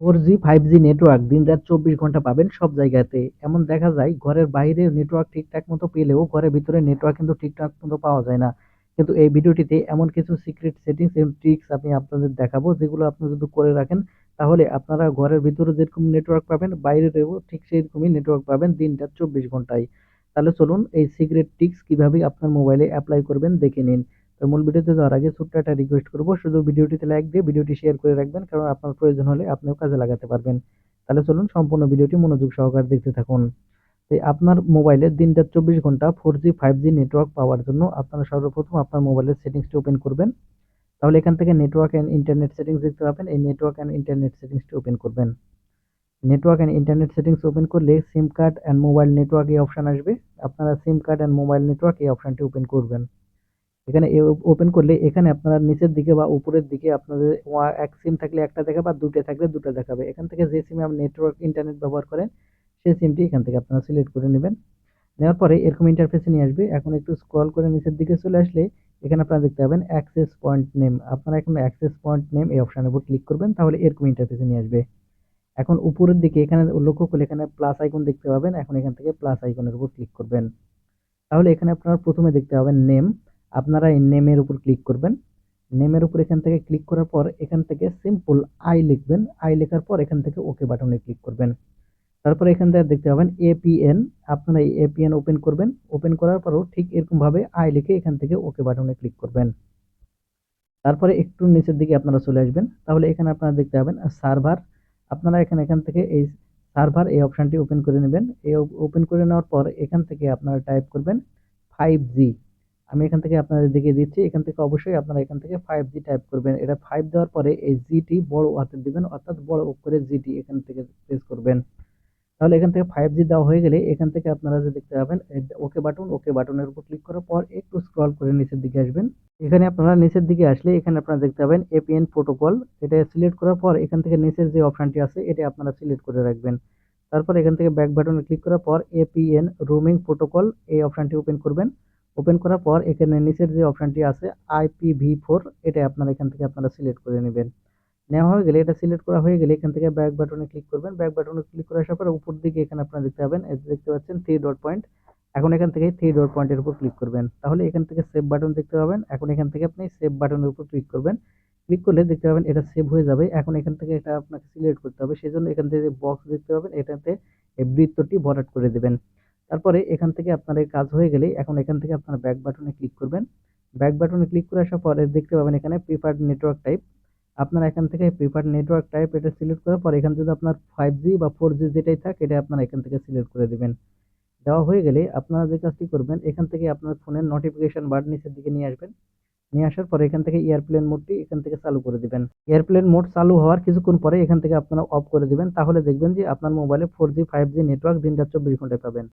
Four G five G network দিন রাত চব্বিশ ঘণ্টা পাবেন সব জায়গাতে। এমন দেখা যায়, ঘরের বাইরে নেটওয়ার্ক ঠিকঠাক মতো পেলেও ঘরের ভিতরে নেটওয়ার্ক কিন্তু ঠিকঠাক মতো পাওয়া যায় না। কিন্তু এই ভিডিওটিতে এমন কিছু সিক্রেট সেটিংস এবং ট্রিক্স আমি আপনাদের দেখাবো, যেগুলো আপনি যদি করে রাখেন, তাহলে আপনারা ঘরের ভিতরে যেরকম নেটওয়ার্ক পাবেন বাইরেও ঠিক সেরকমই নেটওয়ার্ক পাবেন দিন রাত চব্বিশ ঘন্টায়। তাহলে চলুন এই সিক্রেট ট্রিক্স কীভাবে আপনার মোবাইলে অ্যাপ্লাই করবেন দেখে নিন। তো মূল ভিডিওতে যাওয়ার আগে ছোট্ট একটা রিকোয়েস্ট করব, শুধু ভিডিওটিতে লাইক দিয়ে ভিডিওটি শেয়ার করে রাখবেন, কারণ আপনার প্রয়োজন হলে আপনিও কাজে লাগাতে পারবেন। তাহলে চলুন সম্পূর্ণ ভিডিওটি মনোযোগ সহকারে দেখতে থাকুন। তো আপনার মোবাইলে দিন রাত চব্বিশ ঘণ্টা four G five G network পাওয়ার জন্য আপনারা সর্বপ্রথম আপনার মোবাইলের সেটিংসটি ওপেন করবেন। তাহলে এখান থেকে নেটওয়ার্ক অ্যান্ড ইন্টারনেট সেটিংস দেখতে পাবেন, এই নেটওয়ার্ক অ্যান্ড ইন্টারনেট সেটিংসটি ওপেন করবেন। Network and internet settings open করলে SIM card and mobile network এই অপশান আসবে। আপনারা SIM card and mobile network এই অপশানটি ওপেন করবেন। এখানে ওপেন করলে এখানে আপনারা নিচের দিকে বা উপরের দিকে আপনাদের এক সিম থাকলে একটা দেখাবে বা দুটো থাকলে দুটো দেখাবে। এখান থেকে যে সিমে আপনি নেটওয়ার্ক ইন্টারনেট ব্যবহার করেন, সেই সিমটি এখান থেকে আপনারা সিলেক্ট করে নেবেন। নেওয়ার পরে এরকম ইন্টারফেসে নিয়ে আসবে। এখন একটু স্ক্রল করে নিচের দিকে চলে আসলে এখানে আপনারা দেখতে পাবেন অ্যাক্সেস পয়েন্ট নেম আপনারা এখন অ্যাক্সেস পয়েন্ট নেম এই অপশানের উপর ক্লিক করবেন, তাহলে এরকম ইন্টারফেসে নিয়ে আসবে। এখন উপরের দিকে এখানে লক্ষ্য করলে এখানে প্লাস আইকন দেখতে পাবেন। এখন এখান থেকে প্লাস আইকনের উপর ক্লিক করবেন। তাহলে এখানে আপনারা প্রথমে দেখতে পাবেন নেম আপনারা এই নেমের উপর ক্লিক করবেন। নেমের উপর এখান থেকে ক্লিক করার পর এখান থেকে সিম্পল আই লিখবেন। আই লেখার পর এখান থেকে ওকে বাটনে ক্লিক করবেন। তারপরে এখান থেকে দেখতে পাবেন এপিএন আপনারা এই এপিএন ওপেন করবেন। ওপেন করার পরও ঠিক এরকমভাবে আই লিখে এখান থেকে ওকে বাটনে ক্লিক করবেন। তারপরে একটু নিচের দিকে আপনারা চলে আসবেন। তাহলে এখানে আপনারা দেখতে পাবেন সার্ভার আপনারা এখানে এখান থেকে এই সার্ভার এই অপশানটি ওপেন করে নেবেন। এই ওপেন করে নেওয়ার পর এখান থেকে আপনারা টাইপ করবেন ফাইভ জি আমি এখান থেকে আপনাদের দেখিয়ে দিচ্ছি, এখান থেকে অবশ্যই আপনারা এখান থেকে ফাইভ জি টাইপ করবেন। এটা ফাইভ দেওয়ার পরে এই জিটি বড় হাতের দিবেন, অর্থাৎ বড় করে জিটি এখান থেকে প্রেস করবেন। তাহলে এখান থেকে ফাইভ জি দেওয়া হয়ে গেলে এখান থেকে আপনারা যে দেখতে পাবেন ওকে বাটন ওকে বাটনের উপর ক্লিক করার পর একটু স্ক্রল করে নিচের দিকে আসবেন। এখানে আপনারা নিচের দিকে আসলে এখানে আপনারা দেখতে পাবেন এপিএন প্রোটোকল এটা সিলেক্ট করার পর এখান থেকে নিচের যে অপশানটি আছে, এটা আপনারা সিলেক্ট করে রাখবেন। তারপর এখান থেকে ব্যাক বাটনে ক্লিক করার পর এপিএন রুমিং প্রোটোকল এই অপশানটি ওপেন করবেন। ওপেন করার পর এখানে নিচের যে অপশানটি আছে আইপিভি ফোর এটা আপনারা এখান থেকে আপনারা সিলেক্ট করে নেবেন। নেওয়া হয়ে গেলে, এটা সিলেক্ট করা হয়ে গেলে এখান থেকে ব্যাক বাটনে ক্লিক করবেন। ব্যাক বাটনে ক্লিক করে আসার পর উপর দিকে এখানে আপনারা দেখতে পাবেন দেখতে পাচ্ছেন থ্রি ডট পয়েন্ট এখন এখান থেকে থ্রি ডট পয়েন্টের উপর ক্লিক করবেন। তাহলে এখান থেকে সেভ বাটন দেখতে পাবেন। এখন এখান থেকে আপনি সেভ বাটনের উপর ক্লিক করবেন। ক্লিক করলে দেখতে পাবেন এটা সেভ হয়ে যাবে। এখন এখান থেকে এটা আপনাকে সিলেক্ট করতে হবে। সেই জন্য এখান থেকে বক্স দেখতে পাবেন, এটাতে বৃত্তটি ভরাট করে দেবেন। তারপরে এখান থেকে আপনার এই কাজ হয়ে গেলে এখন এখান থেকে আপনার ব্যাক বাটনে ক্লিক করবেন। ব্যাক বাটনে ক্লিক করে আসার পরে দেখতে পাবেন এখানে প্রিফার্ড নেটওয়ার্ক টাইপ আপনারা এখান থেকে প্রিফার্ড নেটওয়ার্ক টাইপ এটা সিলেক্ট করার পর এখান যদি আপনার ফাইভ জি বা ফোর জি যেটাই থাকে এটা আপনারা এখান থেকে সিলেক্ট করে দেবেন। দেওয়া হয়ে গেলে আপনারা যে কাজটি করবেন, এখান থেকে আপনার ফোনের নোটিফিকেশন বার নিচের দিকে নিয়ে আসবেন। নিয়ে আসার পরে এখান থেকে এয়ারপ্লেন মোডটি এখান থেকে চালু করে দেবেন। এয়ারপ্লেন মোড চালু হওয়ার কিছুক্ষণ পরে এখান থেকে আপনারা অফ করে দিবেন। তাহলে দেখবেন যে আপনার মোবাইলে four G five G network দিন রাত চব্বিশ ঘন্টায় পাবেন।